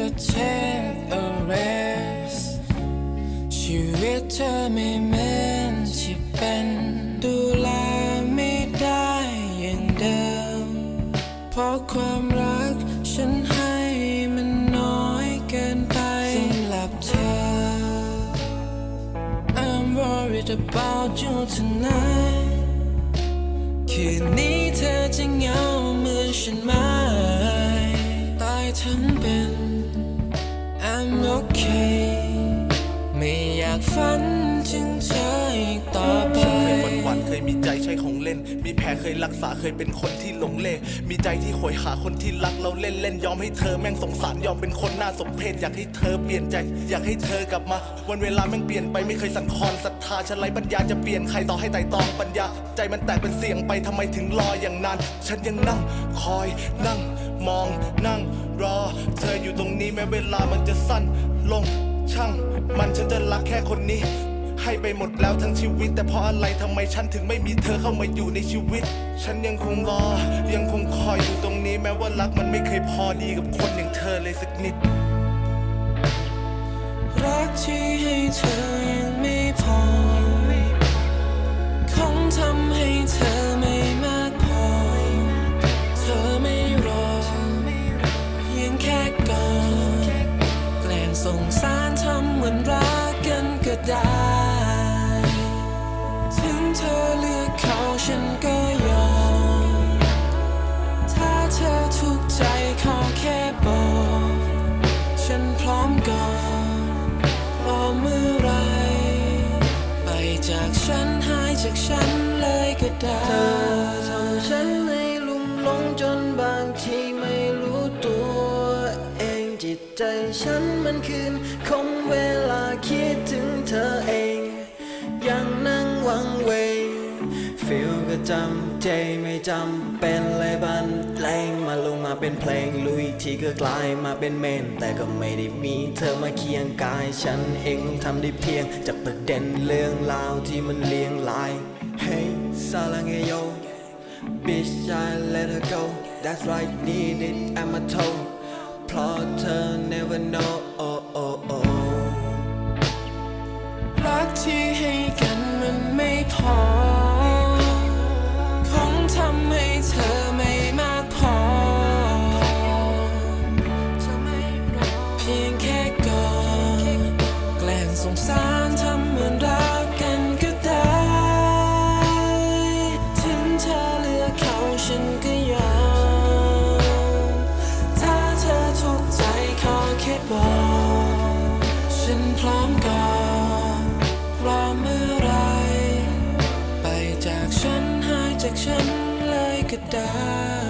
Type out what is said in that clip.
จะเทคอ r e ชีวิตเธอไม่เหมือนที่เป็นดูแลไม่ได้อย่างเดิม เพราะความรักฉันให้มันน้อยเกินไปสำหรับเธอ I'm worried about you tonight คืนนี้เธอจะเหงาเหมือนฉันไหมตายทั้งเป็น okay ไม่อยากฝันถึงเธอ ยมีใจใช้ของเล่น มีแผลเคยรักษาเคยเป็นคนที่หลงเล่มีใจที่โหยหาคนที่รักเราเล่นเล่นยอมให้เธอแม่งสงสารยอมเป็นคนน่าสมเพชอยากให้เธอเปลี่ยนใจ อยากให้เธอกลับมา วันเวลาแม่งเปลี่ยนไปไม่เคยสั่นคอนศรัทธาฉันไรปัญญาจะเปลี่ยนใครต่อให้ไต่ตองปัญญา ใจมันแตกเป็นเสียงไปทำไมถึงรออย่างนานฉันยังนั่งคอยนั่งมองนั่งรอ เธออยู่ตรงนี้แม้เวลามันจะสั้นลงช่าง มันฉันจะรักแค่คนนี้ ให้ไปหมดแล้วทั้งชีวิต แต่เพราะอะไรทำไมฉันถึงไม่มีเธอเข้ามาอยู่ในชีวิต ฉันยังคงรอ ยังคงคอยอยู่ตรงนี้แม้ว่ารักมันไม่เคยพอดีกับคนอย่างเธอเลยสักนิด รักที่ให้เธอยังไม่พอคงทำให้เธอไม่มากพอ เธอไม่รอเพียงแค่ก่อนแกล้งส่งสารทำเหมือนรักกันก็ได้ ฉันก็ยอม ถ้าเธอถูกใจขอแค่บอก ฉันพร้อมก่อนรอเมื่อไร ไปจากฉันหายจากฉันเลยก็ได้เธอทำฉันให้ลุ่มหลงจนบางทีไม่รู้ตัว เองจิตใจฉันมันคืนคงเวลาคิดถึงเธอเอง ยังนั่งวังเวง ฟิลก็จำใจไม่จำเป็นเลยบันเลงมาลงมาเป็นเพลงลุยทีก็กลายมาเป็นเมน แต่ก็ไม่ได้มีเธอมาเคียงกาย ฉันเองต้องทำได้เพียงจากประเด็นเรื่องราวที่มันเลียงลาย Hey ซาลังเฮโย Bitch I let her go That's right need it I'm a toe เพราะเธอ never know พียงแค่กอดแกล้งสงสารทำเหมือนรักกันก็ได้ถึงเธอเลือกเขาฉันก็ยอมถ้าเธอทุกใจขอแค่บอกฉันพร้อมกอดรอเมื่อไร ไปจากฉันหายจากฉันเลยก็ได้